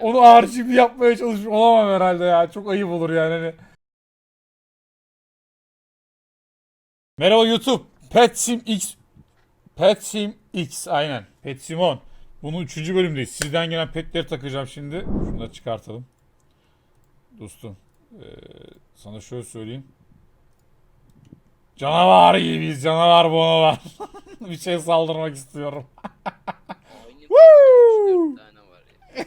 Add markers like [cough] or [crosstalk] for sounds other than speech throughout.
onu RGB yapmaya çalışmış olamam herhalde ya. Çok ayıp olur yani. Hani. Merhaba YouTube. Petsim X Petsim X aynen. Petsimon. Bunun 3. bölümdeyiz. Sizden gelen petleri takacağım şimdi. Şunu da çıkartalım. Dostum. eee, sana şöyle söyleyeyim. Canavar gibiyiz. Canavar bunu var. [laughs] Bir şey saldırmak istiyorum. Aynı Woo! 3-4 tane var ya.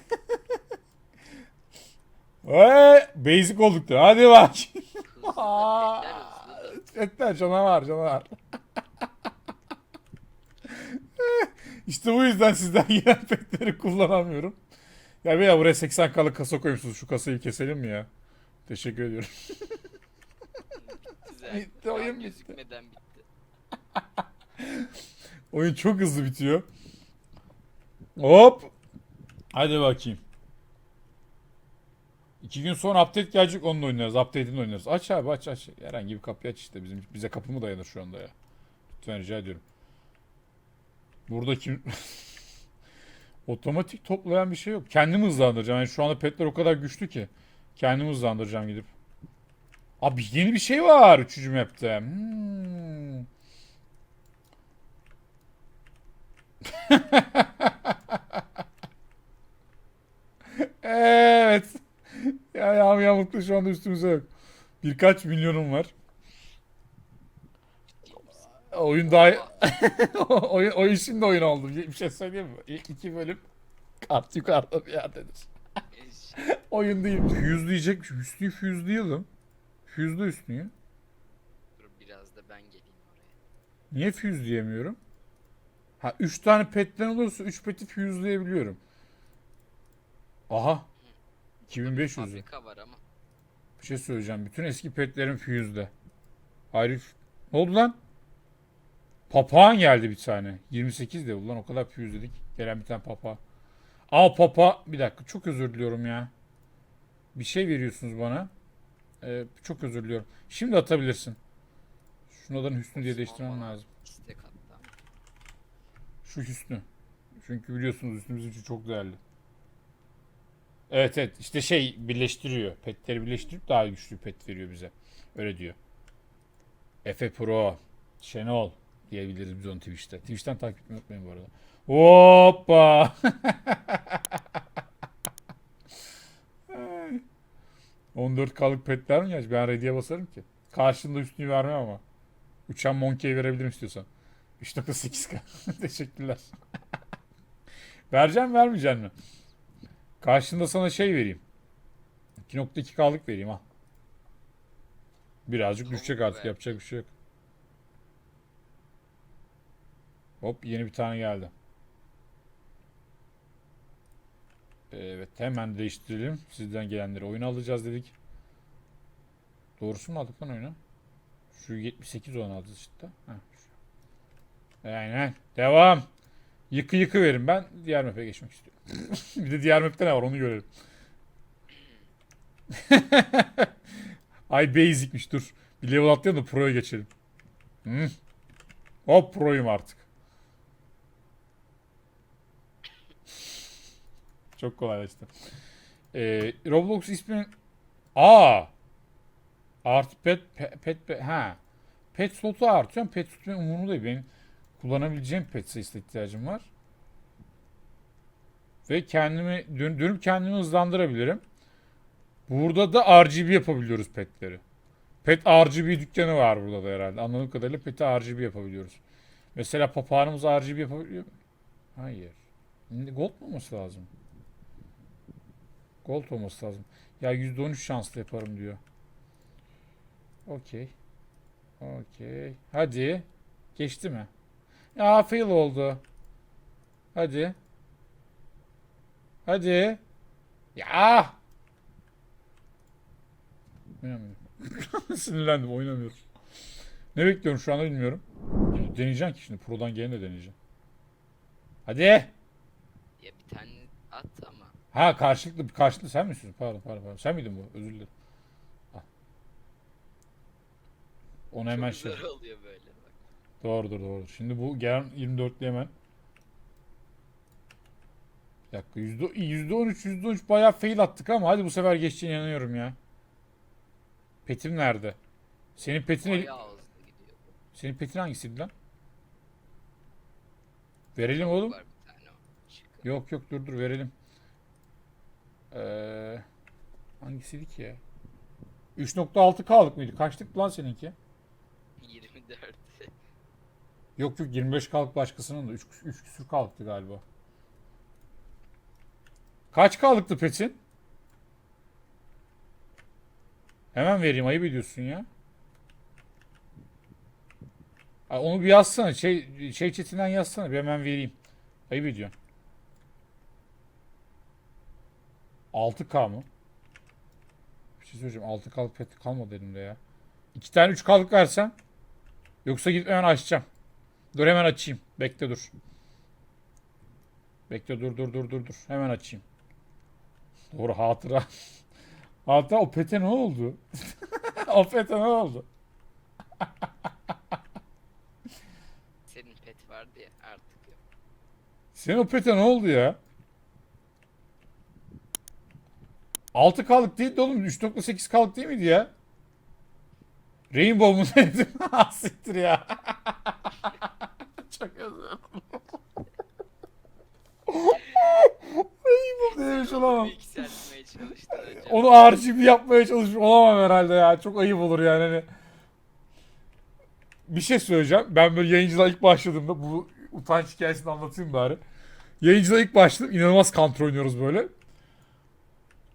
Eee basic olduk da. Hadi bak. [laughs] Etler canavar canavar. işte bu yüzden sizden [laughs] gelen petleri kullanamıyorum. Ya bir ya buraya 80K'lık kasa koymuşsunuz. Şu kasayı keselim mi ya? Teşekkür ediyorum. Güzel. Bitti, oyun bitti. bitti. Oyun çok hızlı bitiyor. Hop. Hadi bakayım. İki gün sonra update gelecek onunla oynarız. Update'ini oynarız. Aç abi aç aç. Herhangi bir kapıyı aç işte. Bizim, bize kapı mı dayanır şu anda ya? Lütfen rica ediyorum. Burada kim... [laughs] Otomatik toplayan bir şey yok. Kendimi hızlandıracağım. Yani şu anda petler o kadar güçlü ki. Kendimi hızlandıracağım gidip. Abi yeni bir şey var 3. map'te. Hmm. [laughs] Evet. Ya yağmur yağmurlukta şu anda üstümüze yok. Birkaç milyonum var. Oyun daha... [laughs] oyun, oyun şimdi oyun oldu. Bir şey söyleyeyim mi? İlk iki bölüm kart yukarıda bir yerdedir. [laughs] Oyun değil. Fuse diyecek. Üstüyü fuse diyelim. Fuse de üstüyü. Dur biraz da ben geleyim oraya. Niye fuse diyemiyorum? Ha 3 tane petten olursa 3 peti fuse'layabiliyorum. Aha. 2500. Fabrika var ama. Bir şey söyleyeceğim. Bütün eski petlerim fuse'de. Ayrı... Ne oldu lan? Papağan geldi bir tane. 28 de ulan o kadar fuse dedik. Gelen bir tane papağan. Aa papa. Bir dakika çok özür diliyorum ya. Bir şey veriyorsunuz bana. Ee, çok özür diliyorum. Şimdi atabilirsin. Şunu adını Hüsnü diye değiştirmem lazım. Şu Hüsnü. Çünkü biliyorsunuz Hüsnü bizim için çok değerli. Evet evet işte şey birleştiriyor. Petleri birleştirip daha güçlü pet veriyor bize. Öyle diyor. Efe Pro. Şenol diyebiliriz biz onu Twitch'te. Twitch'ten takip etmeyi unutmayın bu arada. Hoppa. [laughs] 14K'lık petler mi geç? Ben ready'e basarım ki. Karşında üstünü vermem ama. Uçan Monkey'e verebilirim istiyorsan. 3.8K. [laughs] Teşekkürler. [laughs] Vereceğim vermeyeceğim mi? Karşında sana şey vereyim. 2.2K'lık vereyim ha. Birazcık Tamam düşecek be. artık yapacak bir şey yok. Hop yeni bir tane geldi. Evet hemen değiştirelim. Sizden gelenleri oyuna alacağız dedik. Doğrusu mu aldık lan oyunu? Şu 78 olan aldı işte. Heh. Aynen. Devam. Yıkı yıkı verin. Ben diğer map'e geçmek istiyorum. [laughs] bir de diğer map'te ne var onu görelim. [laughs] Ay basic'miş dur. Bir level atlayalım da pro'ya geçelim. Hı. Hop pro'yum artık. [laughs] Çok kolaylaştı. Ee, Roblox ismi... Aa! Artı pet, pet, pet, pet- ha. Pet slotu artıyor. Pet slot benim umurumda değil. Benim kullanabileceğim pet sayısına ihtiyacım var. Ve kendimi dön, dönüp kendimi hızlandırabilirim. Burada da RGB yapabiliyoruz petleri. Pet RGB dükkanı var burada da herhalde. Anladığım kadarıyla peti RGB yapabiliyoruz. Mesela papağanımız RGB yapabiliyor mu? Hayır. Gold mu olması lazım? Gold olması lazım. Ya %13 şanslı yaparım diyor. Okey. Okey. Hadi. Geçti mi? Ya fail oldu. Hadi. Hadi. Ya. Oynamıyorum. [laughs] Sinirlendim oynamıyorum. Ne bekliyorum şu anda bilmiyorum. Deneyeceğim ki şimdi. Pro'dan geleni de deneyeceğim. Hadi. Ya bir tane at ama. Ha karşılıklı karşılıklı sen mi istiyorsun? Pardon pardon pardon. Sen miydin bu? Özür dilerim. Onu hemen Çok şey. oluyor böyle. Doğrudur doğrudur. Şimdi bu gelen 24'lü hemen Bir dakika yüzde, yüzde on üç, yüzde on üç bayağı fail attık ama hadi bu sefer geçeceğine inanıyorum ya. Petim nerede? Senin petin, senin petin hangisiydi lan? Verelim oğlum. Yok yok dur dur verelim. Ee, hangisiydi ki ya? 3.6 K'lık mıydı? Kaçtık lan seninki? 24. Yok yok 25 K'lık başkasının da 3, 3 küsür K'lıktı galiba. Kaç K'lıktı Petin? Hemen vereyim ayıp ediyorsun ya. Onu bir yazsana şey, şey chatinden yazsana bir hemen vereyim. Ayıp ediyorsun. 6K mı? Bir şey söyleyeceğim 6K'lık pet kalmadı elimde ya. 2 tane 3K'lık versem Yoksa gidip hemen açacağım. Dur hemen açayım. Bekle dur. Bekle dur dur dur dur dur. Hemen açayım. Doğru hatıra. [laughs] Hatıra o pete ne oldu? [laughs] o pete ne oldu? [laughs] Senin pet vardı ya artık yok. Senin o pete ne oldu ya? 6K'lık değil de oğlum 3.8K'lık değil miydi ya? Rainbow mu dedim? Ah, Siktir ya. Çok özür dilerim. Rainbow demiş olamam. Yükseltmeye çalıştın hocam. Onu RGB yapmaya çalışmış olamam herhalde ya. Çok ayıp olur yani. Hani. Bir şey söyleyeceğim. Ben böyle yayıncılığa ilk başladığımda bu utanç hikayesini anlatayım bari. Yayıncılığa ilk başladım. inanılmaz kontrol oynuyoruz böyle.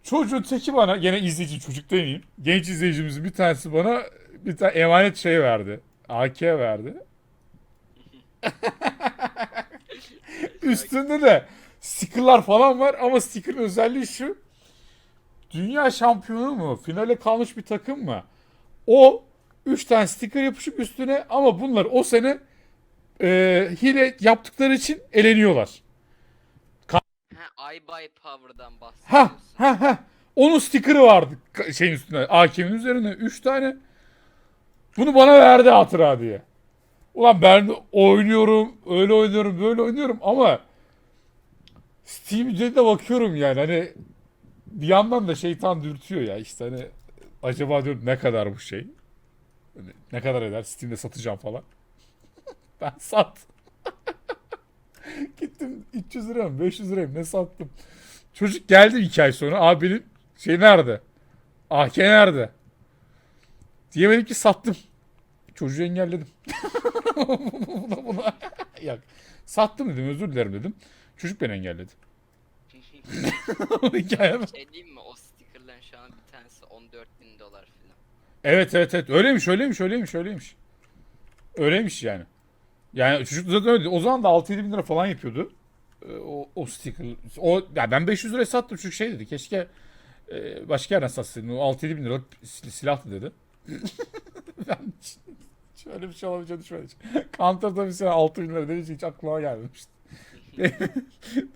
Çocuğun teki bana gene izleyici çocuk demeyeyim. Genç izleyicimizin bir tanesi bana bir tane emanet şey verdi. AK verdi. [laughs] Üstünde de stickerlar falan var ama sticker'ın özelliği şu. Dünya şampiyonu mu? Finale kalmış bir takım mı? O 3 tane sticker yapışık üstüne ama bunlar o sene e, hile yaptıkları için eleniyorlar. Ha, I buy Power'dan Ha bahsediyorsun. ha ha. Onun sticker'ı vardı ka- şeyin üstüne. AK'nin üzerine 3 tane. Bunu bana verdi hatıra diye. Ulan ben oynuyorum, öyle oynuyorum, böyle oynuyorum ama Steam'de de bakıyorum yani hani bir yandan da şeytan dürtüyor ya işte hani acaba diyorum ne kadar bu şey? Hani ne kadar eder? Steam'de satacağım falan. [laughs] ben sat. [laughs] Gittim 300 liraya mı 500 liraya mı ne sattım. Çocuk geldi iki ay sonra. Abi benim şey nerede? AK nerede? Diyemedim ki sattım. Çocuğu engelledim. [laughs] buna, buna. [laughs] Yok. Sattım dedim özür dilerim dedim. Çocuk beni engelledi. [laughs] Hikayem. şey diyeyim mi? O stickerların şu an bir tanesi 14 bin dolar falan. Evet evet evet öyleymiş öyleymiş öyleymiş öyleymiş. Öyleymiş yani. Yani çocuk zaten öyle. O zaman da 6-7 bin lira falan yapıyordu. Ee, O, o sticker. O, ya ben 500 liraya sattım çünkü şey dedi. Keşke e, başka yerden satsaydın. O 6-7 bin lira sil- silahtı dedi. ben hiç- şöyle bir şey olabileceğini düşünmedim. Counter tabii sana 6 bin lira dedi hiç aklıma gelmemişti. [laughs]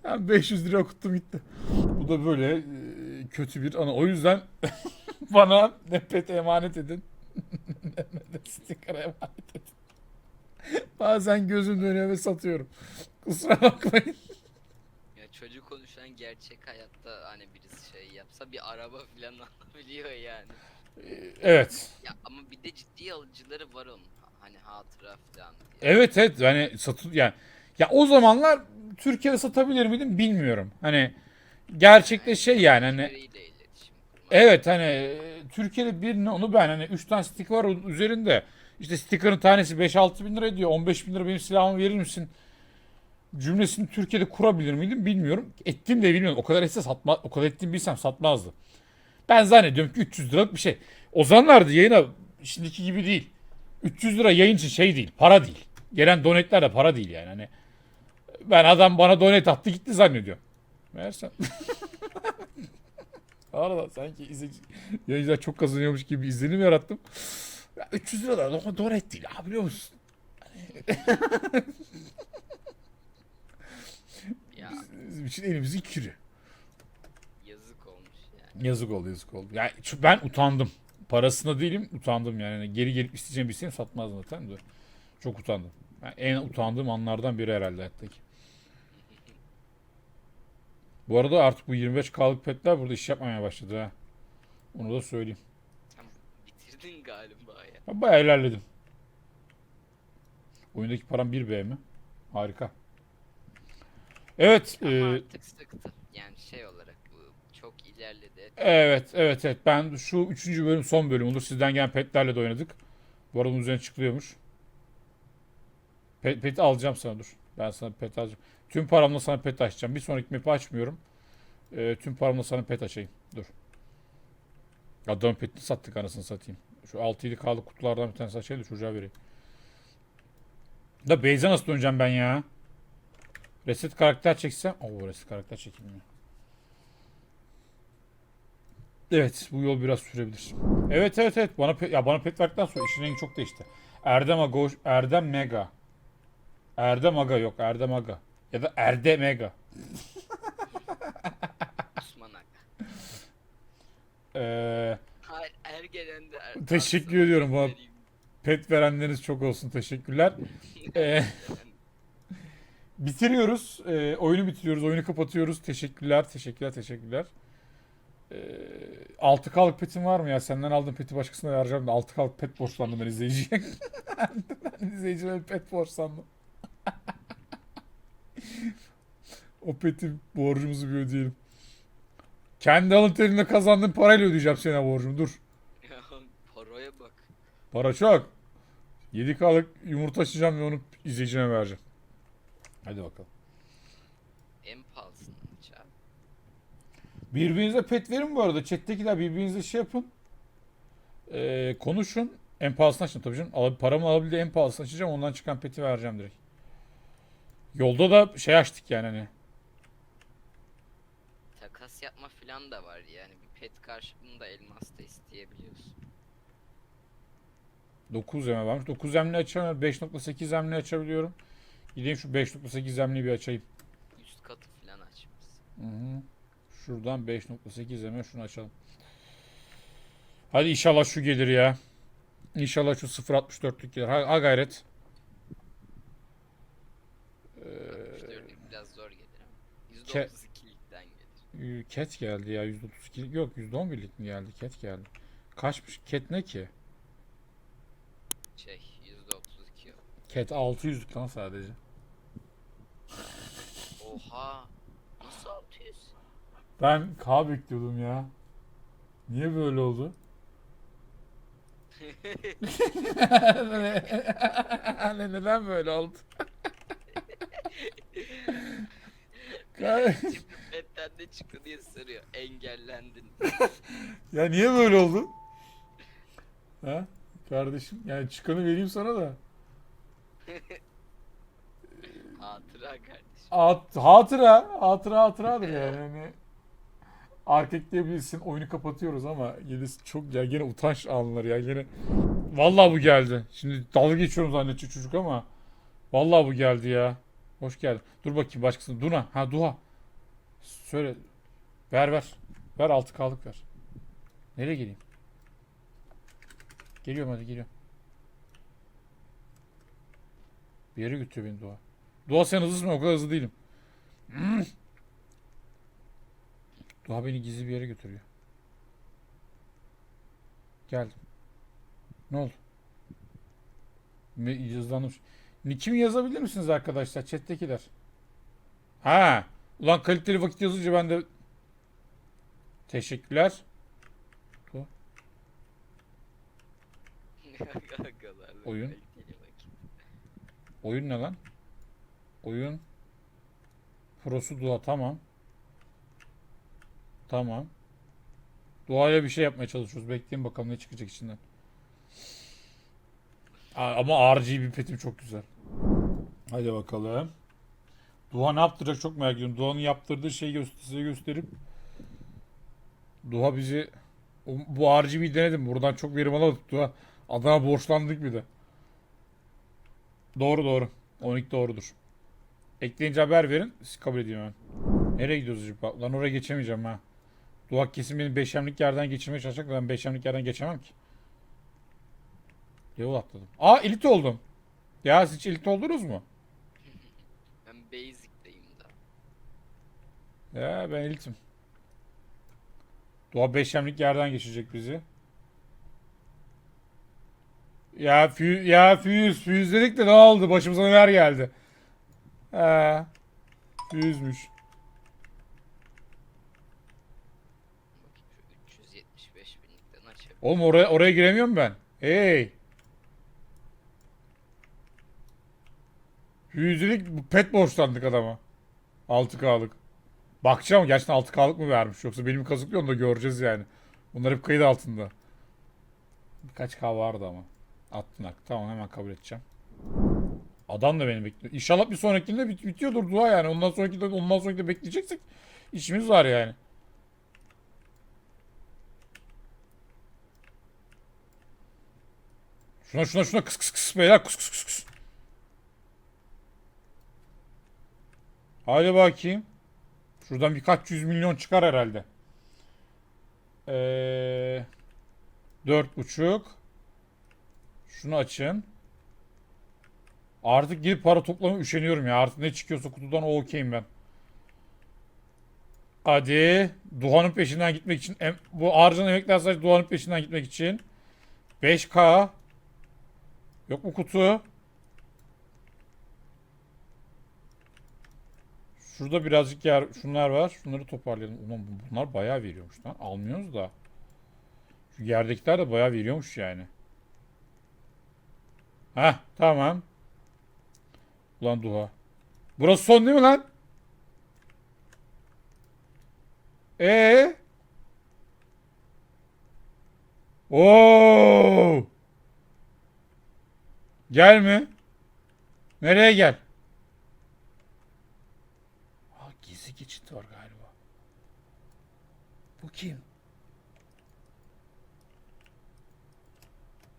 ben 500 lira okuttum gitti. Bu da böyle e, kötü bir anı. O yüzden [laughs] bana ne pet emanet edin [laughs] sticker emanet edin. Bazen gözüm dönüyor ve satıyorum. Kusura bakmayın. Ya çocuk konuşan gerçek hayatta hani birisi şey yapsa bir araba falan alabiliyor yani. Ee, Evet. Ya ama bir de ciddi alıcıları var onun. Hani hatıra falan diye. Evet evet yani satı yani ya o zamanlar Türkiye'de satabilir miydim bilmiyorum. Hani gerçekte şey yani hani Birileriyle iletişim kurmak. Evet hani e, Türkiye'de bir onu ben hani 3 tane sticker var onun üzerinde. İşte sticker'ın tanesi 5-6 bin lira ediyor. 15 bin lira benim silahımı verir misin? Cümlesini Türkiye'de kurabilir miydim bilmiyorum. Ettim de bilmiyorum. O kadar etse satma, o kadar ettiğimi bilsem satmazdı. Ben zannediyorum ki 300 liralık bir şey. O zamanlardı yayına şimdiki gibi değil. 300 lira yayın için şey değil, para değil. Gelen donetler de para değil yani. Hani ben adam bana donet attı gitti zannediyorum. Meğerse [laughs] Arada sanki izleyici, yayıncılar çok kazanıyormuş gibi bir izlenim yarattım. Ya 300 lira da donet değil abi biliyor musun? Ya Bizim için elimizin kiri. yazık olmuş yani. Yazık oldu yazık oldu. Yani ben utandım. Parasına değilim utandım yani. Hani Geri gelip isteyeceğim bilseydim satmazdım zaten de. Çok utandım. Yani en utandığım anlardan biri herhalde hayattaki. Bu arada artık bu 25K'lık petler burada iş yapmamaya başladı ha. Onu da söyleyeyim. Bitirdin galiba ya. Ben bayağı ilerledim. Oyundaki param 1B mi? Harika. Evet. Ama e, artık sıktı. Yani şey olarak çok ilerledi. evet, evet, evet. Ben şu 3. bölüm son bölüm olur. Sizden gelen petlerle de oynadık. Bu arada bunun üzerine çıkılıyormuş. Pet, peti alacağım sana dur. Ben sana pet alacağım. Tüm paramla sana pet açacağım. Bir sonraki map'i açmıyorum. E, tüm paramla sana pet açayım. Dur. Adamın petini sattık anasını satayım. Şu 6-7K'lık kutulardan bir tanesi açayım da çocuğa vereyim. Da Beyza nasıl döneceğim ben ya? Reset karakter çeksem. Oo reset karakter çekilmiyor. Evet bu yol biraz sürebilir. Evet evet evet bana ya bana pet verdikten sonra işin rengi çok değişti. Erdem Aga, Erdem Mega. Erdem Aga yok Erdem Aga. Ya da Erde Mega. [laughs] Osman Aga. Ee, Hayır Ergelen'de er, Teşekkür ediyorum bana. pet verenleriniz çok olsun teşekkürler. [laughs] Ee, bitiriyoruz. Ee, oyunu bitiriyoruz. Oyunu kapatıyoruz. Teşekkürler, teşekkürler, teşekkürler. Ee, 6K'lık petin var mı ya? Senden aldığım peti başkasına vereceğim de 6K'lık pet borçlandım ben izleyiciye. [laughs] ben izleyicime pet borçlandım. o peti borcumuzu bir ödeyelim. Kendi alın terimle kazandığım parayla ödeyeceğim sana borcumu. Dur. Ya paraya bak. Para çok. 7K'lık yumurta açacağım ve onu izleyicine vereceğim. Hadi bakalım. En pahalısını aç abi. Birbirinize pet verin bu arada. Chat'tekiler birbirinize şey yapın. Ee, konuşun. En pahalısını açın tabii canım. Al, paramı alabildiği en pahalısını açacağım. Ondan çıkan peti vereceğim direkt. Yolda da şey açtık yani hani. Takas yapma falan da var yani. Bir pet karşılığında elmas da isteyebiliyorsun. 9 eme varmış. 9 emni açamıyorum. 5.8 emni açabiliyorum. Gideyim şu 5.8 emniyi bir açayım. Üst katı falan açmışsın. Hı hı. Şuradan 5.8 eme şunu açalım. Hadi inşallah şu gelir ya. İnşallah şu 0.64'lük gelir. Ha, ha gayret. Ee, 64'lük biraz zor gelir ama. Ke- %32'likten gelir. Ket geldi ya 132 yok 111'lik mi geldi Ket geldi. Kaçmış Ket ne ki? Şey %32 o. Ket 600'lük lan sadece. Oha. Nasıl 600? Ben K bekliyordum ya. Niye böyle oldu? [laughs] Ne- Neden böyle oldu? [laughs] Şimdi petten ne çıktı diye soruyor. Engellendin. [laughs] ya niye böyle oldu? Ha? Kardeşim yani çıkanı vereyim sana da. Hatıra kardeşim. Hat, hatıra, hatıra hatıradır yani. yani erkekleyebilirsin oyunu kapatıyoruz ama yine çok ya gene utanç anları ya gene vallahi bu geldi. Şimdi dalga geçiyorum zannedecek çocuk ama vallahi bu geldi ya. Hoş geldin. Dur bakayım başkasına. Duna. Ha Duha. Söyle. Ver ver. Ver altı kalık ver. Nereye geleyim? Geliyorum hadi geliyorum. Bir yere götürüyor beni Doğa. Doğa sen hızlısın o kadar hızlı değilim. Doğa beni gizli bir yere götürüyor. Geldim. Ne oldu? Hızlandım. Nick'imi yazabilir misiniz arkadaşlar? Chat'tekiler. Ha. Ulan kaliteli vakit yazınca ben de Teşekkürler. [laughs] Oyun. Oyun ne lan? Oyun. Prosu dua tamam. Tamam. Duaya bir şey yapmaya çalışıyoruz. Bekleyin bakalım ne çıkacak içinden. Ama RGB petim çok güzel. Hadi bakalım. Duha ne yaptıracak çok merak ediyorum. Duha'nın yaptırdığı şeyi göster size gösterip Duha bizi bu RGB'yi denedim. Buradan çok verim alamadık Duha. Adana borçlandık bir de. Doğru doğru. 12 doğrudur. Ekleyince haber verin. Siz kabul edeyim hemen. Nereye gidiyoruz acaba? Lan oraya geçemeyeceğim ha. Duhak kesin beni beşemlik yerden geçirmeye çalışacak ben beşemlik yerden geçemem ki. Level atladım. Aa elit oldum. Ya siz hiç elit oldunuz mu? [laughs] Ben basic'teyim da. Ya ben elitim. Doğa beşlemlik yerden geçecek bizi. Ya fü ya füyüz füyüz dedik de ne oldu? Başımıza neler geldi? He. Füyüzmüş. Bakayım şu 375 binlikten açayım. Oğlum oraya oraya giremiyorum ben. Hey. Füyüzlük bu pet borçlandık adama. 6K'lık. Bakacağım gerçekten 6K'lık mı vermiş yoksa benim kazıklıyor da göreceğiz yani. Bunlar hep kayıt altında. Birkaç K vardı ama. Attın hak. Tamam hemen kabul edeceğim. Adam da beni bekliyor. İnşallah bir sonrakinde bit bitiyordur dua yani. Ondan sonraki de ondan sonraki de bekleyeceksek işimiz var yani. Şuna şuna şuna kıs kıs kıs beyler kıs kıs kıs kıs. Hadi bakayım. Şuradan birkaç yüz milyon çıkar herhalde. Ee, dört buçuk. Şunu açın. Artık gidip para toplamaya üşeniyorum ya. Artık ne çıkıyorsa kutudan o okeyim ben. Hadi. Duhan'ın peşinden gitmek için. Bu harcanan emekler sadece Duhan'ın peşinden gitmek için. 5K. Yok mu kutu? Şurada birazcık yer, şunlar var. Şunları toparlayalım. Ulan bu- bunlar bayağı veriyormuş lan. Almıyoruz da. Şu yerdekiler de bayağı veriyormuş yani. Heh tamam. Ulan Duha. Burası son değil mi lan? Ee? Oo! Gel mi? Nereye gel? Ha, gizli geçit var galiba. Bu kim?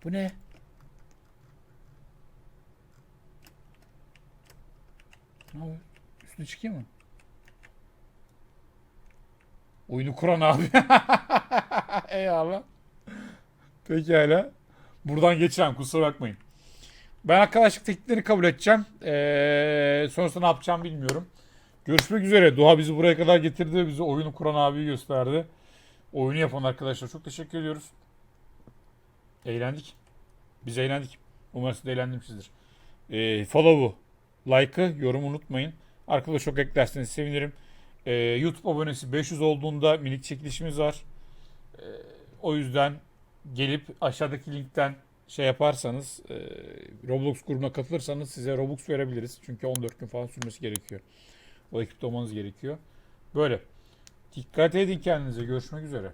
Bu ne? Ne yapıyor? Üstüne çıkayım mı? Oyunu kuran abi. [laughs] Eyvallah. Pekala. Buradan geçeceğim kusura bakmayın. Ben arkadaşlık tekliflerini kabul edeceğim. Ee, sonrasında ne yapacağım bilmiyorum. Görüşmek üzere. Doğa bizi buraya kadar getirdi. Bize oyunu kuran abiyi gösterdi. Oyunu yapan arkadaşlar çok teşekkür ediyoruz. Eğlendik. Biz eğlendik. Umarım siz de eğlenmişsinizdir. Ee, follow'u, like'ı, yorumu unutmayın. Arkada çok eklerseniz sevinirim. Ee, YouTube abonesi 500 olduğunda minik çekilişimiz var. Ee, o yüzden gelip aşağıdaki linkten şey yaparsanız e, Roblox grubuna katılırsanız size Robux verebiliriz. Çünkü 14 gün falan sürmesi gerekiyor. O ekipte olmanız gerekiyor. Böyle. Dikkat edin kendinize. Görüşmek üzere.